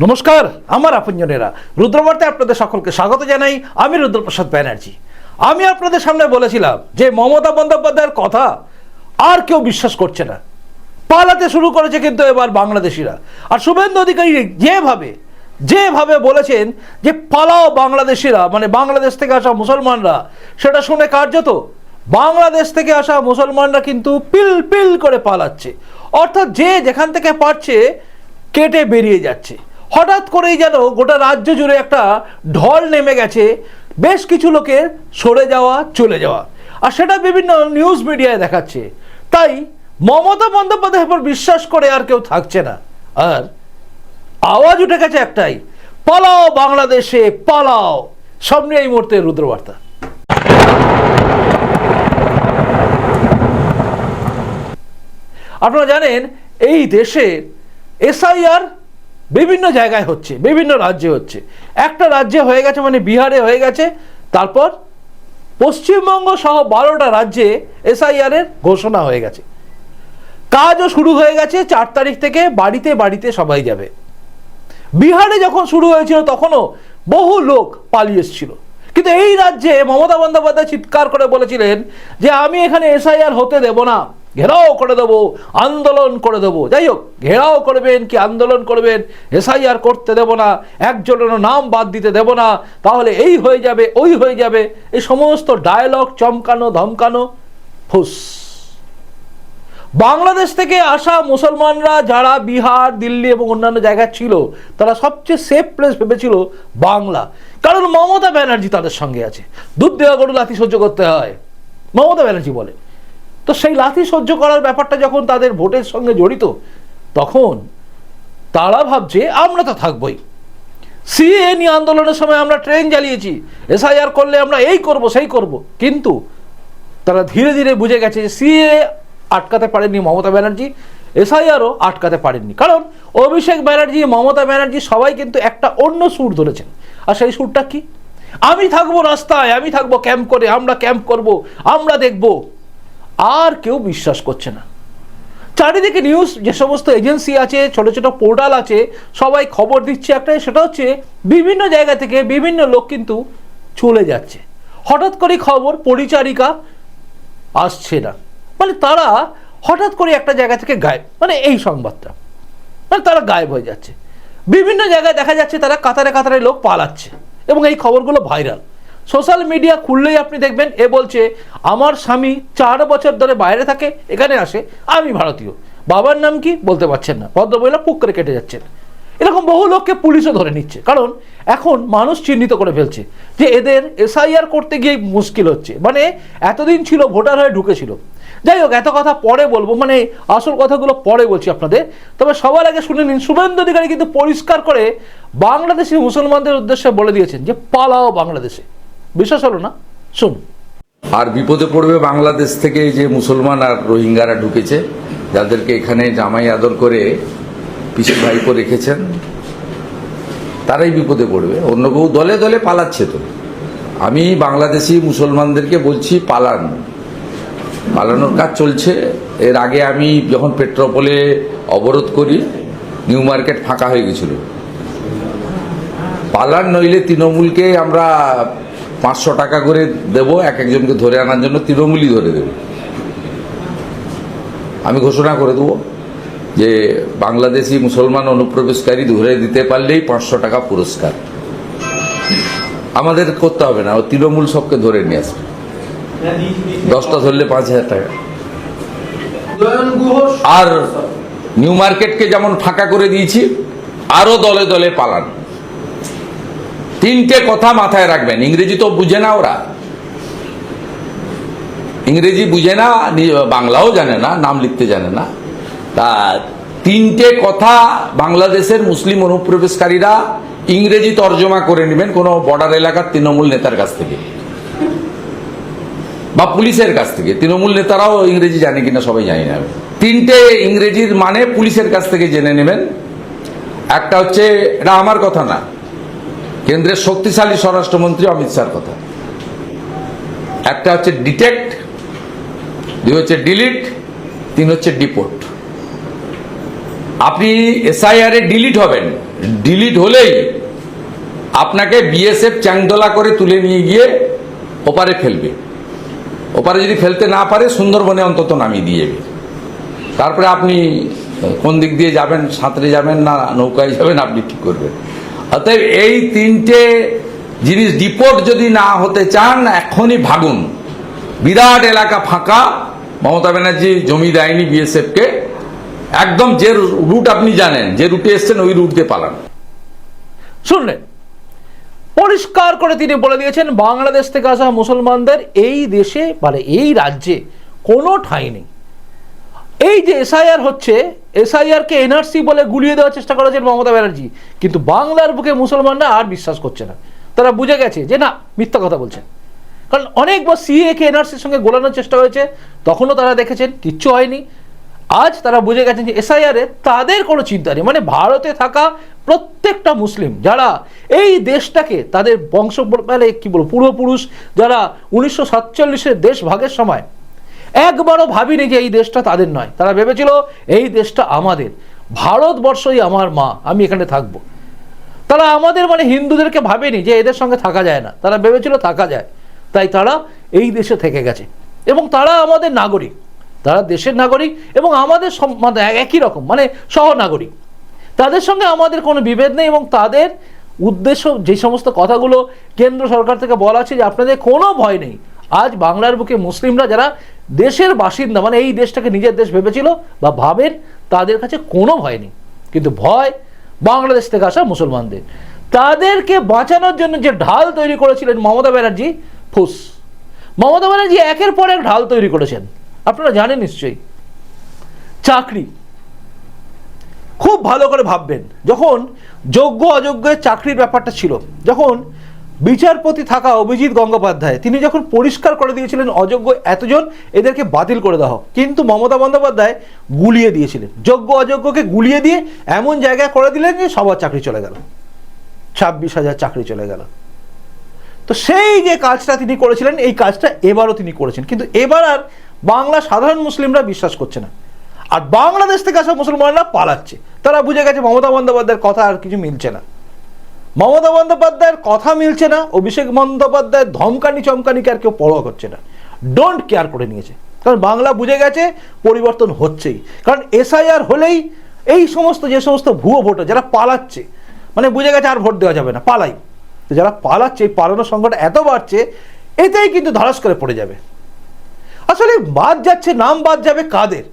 নমস্কার, আমার আপনজনেরা। রুদ্রবার্তায় আপনাদের সকলকে স্বাগত জানাই আমি রুদ্রপ্রসাদ ব্যানার্জি। আমি আপনাদের সামনে বলেছিলাম যে মমতা বন্দ্যোপাধ্যায়ের কথা আর কেউ বিশ্বাস করছে না। পালাতে শুরু করেছে কিন্তু এবার বাংলাদেশিরা। আর শুভেন্দু অধিকারী যেভাবে যেভাবে বলেছেন যে পালাও বাংলাদেশিরা মানে বাংলাদেশ থেকে আসা মুসলমানরা, সেটা শুনে কার্যত বাংলাদেশ থেকে আসা মুসলমানরা কিন্তু পিল পিল করে পালাচ্ছে। অর্থাৎ যে যেখান থেকে পারছে, কেটে বেরিয়ে যাচ্ছে। হঠাৎ করেই যেন গোটা রাজ্য জুড়ে একটা ঢল নেমে গেছে। বেশ কিছু লোকের সরে যাওয়া, চলে যাওয়া। আর সেটা বিভিন্ন নিউজ মিডিয়ায় দেখাচ্ছে। তাই মমতা বন্দ্যোপাধ্যায়ের উপর বিশ্বাস করে আর কেউ থাকছে না। আর আওয়াজ উঠে গেছে একটাই, পালাও বাংলাদেশে, পালাও। সামনে এই মুহূর্তে রুদ্রবার্তা। আপনারা জানেন, এই দেশে এসআইআর বিভিন্ন জায়গায় হচ্ছে, বিভিন্ন রাজ্যে হচ্ছে। একটা রাজ্যে হয়ে গেছে মানে বিহারে হয়ে গেছে, তারপর পশ্চিমবঙ্গ সহ বারোটা রাজ্যে এসআইআর এর ঘোষণা হয়ে গেছে। কাজও শুরু হয়ে গেছে, চার তারিখ থেকে বাড়িতে বাড়িতে সবাই যাবে। বিহারে যখন শুরু হয়েছিল তখনও বহু লোক পালিয়ে এসেছিল। কিন্তু এই রাজ্যে মমতা বন্দ্যোপাধ্যায় চিৎকার করে বলেছিলেন যে, আমি এখানে এসআইআর হতে দেব না। ঘেরাও করে দেবো, আন্দোলন করে দেবো। যাই হোক, ঘেরাও করবেন কি আন্দোলন করবেন, এসআইআর করতে দেব না একজনেরও নাম বাদ দিতে দেব না, তাহলে এই হয়ে যাবে, ওই হয়ে যাবে। এই সমস্ত ডায়লগ চমকানো, ধমকানো, ফুস। বাংলাদেশ থেকে আসা মুসলমানরা যারা বিহার, দিল্লি এবং অন্যান্য জায়গায় ছিল, তারা সবচেয়ে সেফ প্লেস ভেবেছিল বাংলা। কারণ মমতা ব্যানার্জি তাদের সঙ্গে আছে। দুধ দেওয়া গরু লাথি সহ্য করতে হয়। মমতা ব্যানার্জি বলে। তো সেই লাথি সহ্য করার ব্যাপারটা যখন তাদের ভোটের সঙ্গে জড়িত, তখন তারা ভাবছে, আমরা তো থাকবই। সিএ নিয়ে আন্দোলনের সময় আমরা ট্রেন জ্বালিয়েছি, এসআইআর করলে আমরা এই করব, সেই করব। কিন্তু তারা ধীরে ধীরে বুঝে গেছে যে সিএ আটকাতে পারেননি মমতা ব্যানার্জি, এসআইআরও আটকাতে পারেননি। কারণ অভিষেক ব্যানার্জি, মমতা ব্যানার্জি সবাই কিন্তু একটা অন্য সুর ধরেছেন। আর সেই সুরটা কি? আমি থাকব রাস্তায়, আমি থাকব ক্যাম্প করে, আমরা ক্যাম্প করব, আমরা দেখব। আর কেউ বিশ্বাস করছে না। চারিদিকে নিউজ যে সমস্ত এজেন্সি আছে, ছোট ছোট পোর্টাল আছে, সবাই খবর দিচ্ছে একটাই, সেটা হচ্ছে বিভিন্ন জায়গা থেকে বিভিন্ন লোক কিন্তু চলে যাচ্ছে। হঠাৎ করে খবর পরিচারিকা আসছে না। মানে তারা হঠাৎ করে একটা জায়গা থেকে গায়েব। মানে এই সংবাদটা। মানে তারা গায়েব হয়ে যাচ্ছে। বিভিন্ন জায়গায় দেখা যাচ্ছে তারা কাতারে কাতারে লোক পালাচ্ছে। এবং এই খবরগুলো ভাইরাল সোশ্যাল মিডিয়া খুললেই আপনি দেখবেন, এ বলছে, আমার স্বামী চার বছর ধরে বাইরে থাকে, এখানে আসে, আমি ভারতীয়। বাবার নাম কি? বলতে পারছেন না। ভদ্রমহিলা পুক করে কেটে যাচ্ছেন। এরকম বহু লোককে পুলিশও ধরে নিচ্ছে। কারণ এখন মানুষ চিহ্নিত করে ফেলছে যে এদের এসআইআর করতে গিয়ে মুশকিল হচ্ছে। মানে এতদিন ছিল, ভোটার হয়ে ঢুকেছিল। যাই হোক, এত কথা পরে বলব। মানে আসল কথাগুলো পরে বলছি আপনাদের। তবে সবার আগে শুনে নিন, শুভেন্দু অধিকারী কিন্তু পরিষ্কার করে বাংলাদেশি মুসলমানদের উদ্দেশ্যে বলে দিয়েছেন যে পালাও বাংলাদেশে। বিশ্বাস হলো না? শুনুন। আর বিপদে পড়বে বাংলাদেশ থেকে যে মুসলমান আর রোহিঙ্গারা ঢুকেছে, যাদেরকে এখানে জামাই আদর করে পিসি ভাইপো রেখেছেন, তারাই বিপদে পড়বে। অন্য কেউ দলে দলে পালাচ্ছে তো। আমি বাংলাদেশি মুসলমানদেরকে বলছি, পালান। পালানোর কাজ চলছে। এর আগে আমি যখন পেট্রোপোলে অবরোধ করি, নিউ মার্কেট ফাঁকা হয়ে গেছিল। পালান নইলে তৃণমূলকে আমরা পাঁচশো টাকা করে দেব এক একজনকে ধরে আনার জন্য তৃণমূলই ধরে দেব। আমি ঘোষণা করে দেবো যে বাংলাদেশি মুসলমান অনুপ্রবেশকারী ধরে দিতে পারলেই পাঁচশো টাকা পুরস্কার। আমাদের করতে হবে না ও তৃণমূল সবকে ধরে নিয়ে আসবে। দশটা ধরলে পাঁচ হাজার টাকা। আর নিউ মার্কেটকে যেমন ফাঁকা করে দিয়েছি আরও দলে দলে পালান। তিনটে কথা মাথায় রাখবেন। ইংরেজি তো বুঝে না ওরা। ইংরেজি বুঝে না বাংলাও জানে না, নাম লিখতে জানে না। তা তিনটে কথা বাংলাদেশের মুসলিম অনুপ্রবেশকারীরা ইংরেজি তর্জমা করে নেবেন কোন বর্ডার এলাকার তৃণমূল নেতার কাছ থেকে বা পুলিশের কাছ থেকে। তৃণমূল নেতারাও ইংরেজি জানে কিনা সবাই জানি না। তিনটে ইংরেজির মানে পুলিশের কাছ থেকে জেনে নেবেন। একটা হচ্ছে, এটা আমার কথা না। কেন্দ্রের শক্তিশালী স্বরাষ্ট্রমন্ত্রী অমিত শাহর কথা। একটা হচ্ছে ডিটেক্ট দুই হচ্ছে ডিলিট তিন হচ্ছে ডিপোর্ট আপনি এসআইআর ডিলিট হবেন। ডিলিট হলেই আপনাকে বিএসএফ চ্যাংদোলা করে তুলে নিয়ে গিয়ে ওপারে ফেলবে। ওপারে যদি ফেলতে না পারে, সুন্দরবনে অন্তত নামিয়ে দিয়ে যাবে। তারপরে আপনি কোন দিক দিয়ে যাবেন, সাঁতরে যাবেন না, নৌকায় যাবেন, আপনি ঠিক করবেন? অতএব এই তিনটে জিনিস ডিপোর্ট যদি না হতে চান, এখনই ভাগুন। বিরাট এলাকা ফাঁকা। মমতা ব্যানার্জি জমি দেয়নি বিএসএফকে। একদম যে রুট আপনি জানেন, যে রুটে এসছেন, ওই রুট দিয়ে পালান। শুনলেন? পরিষ্কার করে তিনি বলে দিয়েছেন, বাংলাদেশ থেকে আসা মুসলমানদের এই দেশে মানে এই রাজ্যে কোনো ঠাঁই নেই। এই যে এসআইআর হচ্ছে এসআইআর কে এনআরসি বলে গুলিয়ে দেওয়ার চেষ্টা করেছেন মমতা ব্যানার্জি। কিন্তু বাংলার বুকে মুসলমানরা আর বিশ্বাস করছে না। তারা বুঝে গেছে যে না, মিথ্যা কথা বলছেন। কারণ অনেকবার সিএ কে এনআরসির সঙ্গে গোলানোর চেষ্টা হয়েছে। তখনও তারা দেখেছেন, কিচ্ছু হয়নি। আজ তারা বুঝে গেছেন যে এসআইআর তাদের কোনো চিন্তা নেই। মানে ভারতে থাকা প্রত্যেকটা মুসলিম যারা এই দেশটাকে তাদের বংশ মানে কি বলব, পূর্বপুরুষ যারা উনিশশো সাতচল্লিশের দেশ ভাগের সময় একবারও ভাবিনি যে এই দেশটা তাদের নয়। তারা ভেবেছিল, এই দেশটা আমাদের। ভারতবর্ষই আমার মা, আমি এখানে থাকব। তারা আমাদের মানে হিন্দুদেরকে ভাবেনি যে এদের সঙ্গে থাকা যায় না। তারা ভেবেছিল থাকা যায়। তাই তারা এই দেশে থেকে গেছে। এবং তারা আমাদের নাগরিক। তারা দেশের নাগরিক এবং আমাদের মানে একই রকম মানে সহ নাগরিক তাদের সঙ্গে আমাদের কোনো বিভেদ নেই এবং তাদের উদ্দেশ্য, যে সমস্ত কথাগুলো কেন্দ্র সরকার থেকে বলা আছে যে আপনাদের কোনো ভয় নেই। আজ বাংলার বুকে মুসলিমরা যারা দেশের বাসিন্দা মানে এই দেশটাকে নিজের দেশ ভেবেছিল বা ভাবেন, তাদের কাছে কোনো ভয় নেই। কিন্তু ভয় বাংলাদেশ থেকে আসা মুসলমানদের। তাদেরকে বাঁচানোর জন্য যে ঢাল তৈরি করেছিলেন মমতা ব্যানার্জি, ফুস। মমতা ব্যানার্জি একের পর এক ঢাল তৈরি করেছেন। আপনারা জানেন নিশ্চয়ই। চাকরি। খুব ভালো করে ভাববেন। যখন যোগ্য অযোগ্যের চাকরির ব্যাপারটা ছিল, যখন বিচারপতি থাকা অভিজিৎ গঙ্গোপাধ্যায়, তিনি যখন পরিষ্কার করে দিয়েছিলেন অযোগ্য এতজন, এদেরকে বাতিল করে দেওয়া হোক। কিন্তু মমতা বন্দ্যোপাধ্যায় গুলিয়ে দিয়েছিলেন। যোগ্য অযোগ্যকে গুলিয়ে দিয়ে এমন জায়গায় করে দিলেন যে সবার চাকরি চলে গেল। ছাব্বিশ হাজার চাকরি চলে গেল। তো সেই যে কাজটা তিনি করেছিলেন, এই কাজটা এবারও তিনি করেছেন। কিন্তু এবার আর বাংলা সাধারণ মুসলিমরা বিশ্বাস করছে না। আর বাংলাদেশ থেকে আসা মুসলমানরা পালাচ্ছে। তারা বুঝে গেছে মমতা বন্দ্যোপাধ্যায়ের কথা আর কিছু মিলছে না। মমতা বন্দ্যোপাধ্যায়ের কথা মিলছে না, অভিষেক বন্দ্যোপাধ্যায়ের ধমকানি চমকানিকে আর কেউ পরোয়া করছে না। ডোন্ট কেয়ার করে নিয়েছে। কারণ বাংলা বুঝে গেছে পরিবর্তন হচ্ছেই। কারণ এসআইআর হলেই এই সমস্ত, যে সমস্ত ভুয়ো ভোটার যারা পালাচ্ছে মানে বুঝে গেছে আর ভোট দেওয়া যাবে না, পালাই। তো যারা পালাচ্ছে, এই পালানোর সংখ্যাটা এত বাড়ছে, এতেই কিন্তু ধারাস করে পড়ে যাবে। আসলে বাদ যাচ্ছে, নাম বাদ যাবে কাদের?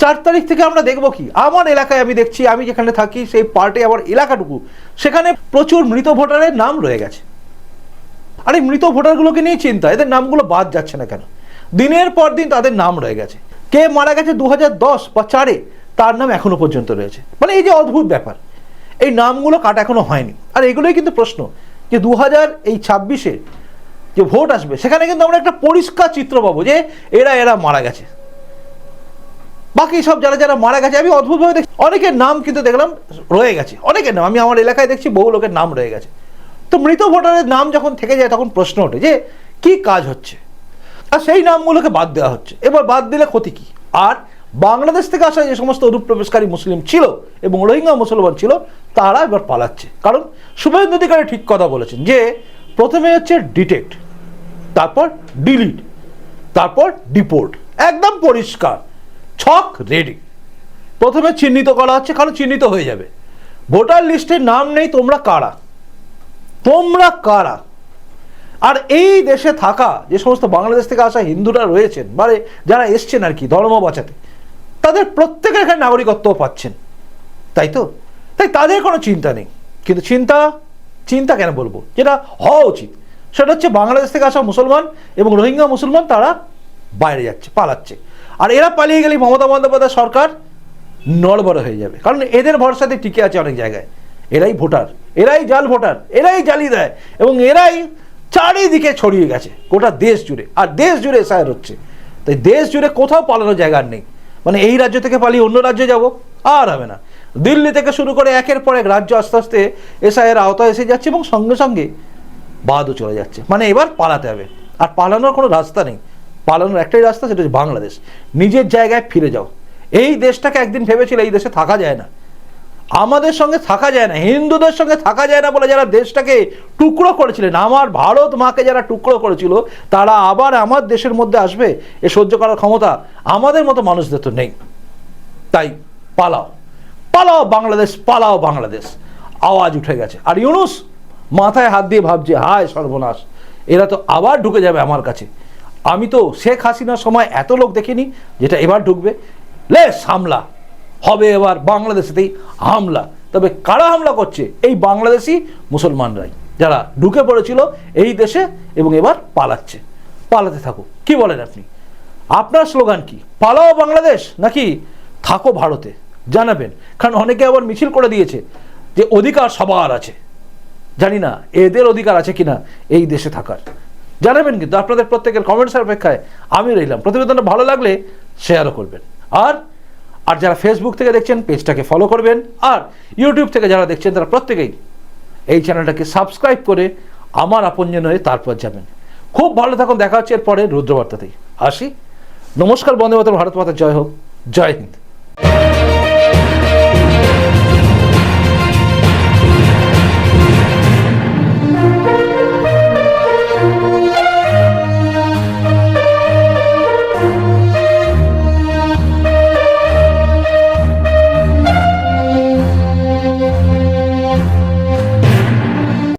চার তারিখ থেকে আমরা দেখব কি? আমার এলাকায় আমি দেখছি, আমি যেখানে থাকি, সেই পার্টে আমার এলাকাটুকু, সেখানে প্রচুর মৃত ভোটারের নাম রয়ে গেছে। আর এই মৃত ভোটারগুলোকে নিয়ে চিন্তা, এদের নামগুলো বাদ যাচ্ছে না কেন? দিনের পর দিন তাদের নাম রয়ে গেছে। কে মারা গেছে দু বা চারে, তার নাম এখনও পর্যন্ত রয়েছে। মানে এই যে অদ্ভুত ব্যাপার, এই নামগুলো কাটা এখনও হয়নি। আর এগুলোই কিন্তু প্রশ্ন, যে দু হাজার এই ছাব্বিশে যে ভোট আসবে, সেখানে কিন্তু আমরা একটা পরিষ্কার চিত্র পাবো যে এরা এরা মারা গেছে। বাকি সব যারা যারা মারা গেছে, আমি অদ্ভুতভাবে দেখছি। অনেকের নাম কিন্তু দেখলাম রয়ে গেছে। অনেকের নাম, আমি আমার এলাকায় দেখছি বহু লোকের নাম রয়ে গেছে। তো মৃত ভোটারের নাম যখন থেকে যায়, তখন প্রশ্ন ওঠে যে, কি কাজ হচ্ছে? আর সেই নামগুলোকে বাদ দেওয়া হচ্ছে। এবার বাদ দিলে ক্ষতি কি? আর বাংলাদেশ থেকে আসা যে সমস্ত অনুপ্রবেশকারী মুসলিম ছিল এবং রোহিঙ্গা মুসলমান ছিল, তারা এবার পালাচ্ছে। কারণ শুভেন্দু অধিকারী ঠিক কথা বলেছেন যে, প্রথমে হচ্ছে ডিটেক্ট তারপর ডিলিট তারপর ডিপোর্ট একদম পরিষ্কার। ছক রেডি প্রথমে চিহ্নিত করা হচ্ছে, কারণ চিহ্নিত হয়ে যাবে। ভোটার লিস্টে নাম নেই, তোমরা কারা? তোমরা কারা? আর এই দেশে থাকা যে সমস্ত বাংলাদেশ থেকে আসা হিন্দুরা রয়েছেন মানে যারা এসছেন আর কি ধর্ম বাঁচাতে, তাদের প্রত্যেকের এখানে নাগরিকত্ব পাচ্ছেন। তাই তো? তাই তাদের কোনো চিন্তা নেই। কিন্তু চিন্তা চিন্তা কেন বলব? যেটা হওয়া উচিত। সেটা হচ্ছে বাংলাদেশ থেকে আসা মুসলমান এবং রোহিঙ্গা মুসলমান, তারা বাইরে যাচ্ছে, পালাচ্ছে। আর এরা পালিয়ে গেলে মমতা বন্দ্যোপাধ্যায় সরকার নড়বড় হয়ে যাবে। কারণ এদের ভরসাতে টিকে আছে অনেক জায়গায়। এরাই ভোটার, এরাই জাল ভোটার, এরাই জ্বালিয়ে দেয় এবং এরাই চারিদিকে ছড়িয়ে গেছে, গোটা দেশ জুড়ে। আর দেশ জুড়ে এসআইআর হচ্ছে। তাই দেশ জুড়ে কোথাও পালানোর জায়গা নেই। মানে এই রাজ্য থেকে পালিয়ে অন্য রাজ্যে যাব, আর হবে না। দিল্লি থেকে শুরু করে একের পর এক রাজ্য আস্তে আস্তে এসআইয়ের আওতায় এসে যাচ্ছে এবং সঙ্গে সঙ্গে বাদও চলে যাচ্ছে। মানে এবার পালাতে হবে। আর পালানোর কোনো রাস্তা নেই। পালানোর একটাই রাস্তা সেটা হচ্ছে বাংলাদেশ। নিজের জায়গায় ফিরে যাও। এই দেশটাকে একদিন ভেবেছিল এই দেশে থাকা যায় না। আমাদের সঙ্গে থাকা যায় না, হিন্দুদের সঙ্গে থাকা যায় না বলে যারা দেশটাকে টুকরো করেছিলেন, আমার ভারত মাকে যারা টুকরো করেছিল, তারা আবার আমার দেশের মধ্যে আসবে, এ সহ্য করার ক্ষমতা আমাদের মতো মানুষদের তো নেই। তাই পালাও। পালাও বাংলাদেশ পালাও বাংলাদেশ। আওয়াজ উঠে গেছে। আর ইউনুস মাথায় হাত দিয়ে ভাবছে, হায় সর্বনাশ, এরা তো আবার ঢুকে যাবে আমার কাছে। আমি তো শেখ হাসিনার সময় এত লোক দেখিনি যেটা এবার ঢুকবে। লে হামলা। হবে এবার বাংলাদেশেতেই হামলা। তবে কারা হামলা করছে? এই বাংলাদেশি মুসলমানরাই, যারা ঢুকে পড়েছিল এই দেশে এবং এবার পালাচ্ছে। পালাতে থাকো। কি বলেন আপনি? আপনার স্লোগান কি? পালাও বাংলাদেশ নাকি থাকো ভারতে? জানাবেন। কারণ অনেকে আবার মিছিল করে দিয়েছে যে অধিকার সবার আছে। জানি না, এদের অধিকার আছে কিনা এই দেশে থাকার। জানাবেন কিন্তু আপনাদের প্রত্যেকের কমেন্টসের অপেক্ষায় আমি রইলাম। প্রতিবেদনটা ভালো লাগলে শেয়ারও করবেন। আর আর যারা ফেসবুক থেকে দেখছেন পেজটাকে ফলো করবেন। আর ইউটিউব থেকে যারা দেখছেন, তারা প্রত্যেকেই এই চ্যানেলটাকে সাবস্ক্রাইব করে আমার আপনজন হয়ে তারপর যাবেন। খুব ভালো থাকুন, দেখা হচ্ছে এরপরে রুদ্রবার্তাতেই। আসি। নমস্কার বন্দে মাতরম, ভারত মাতার জয় হোক। জয় হিন্দ।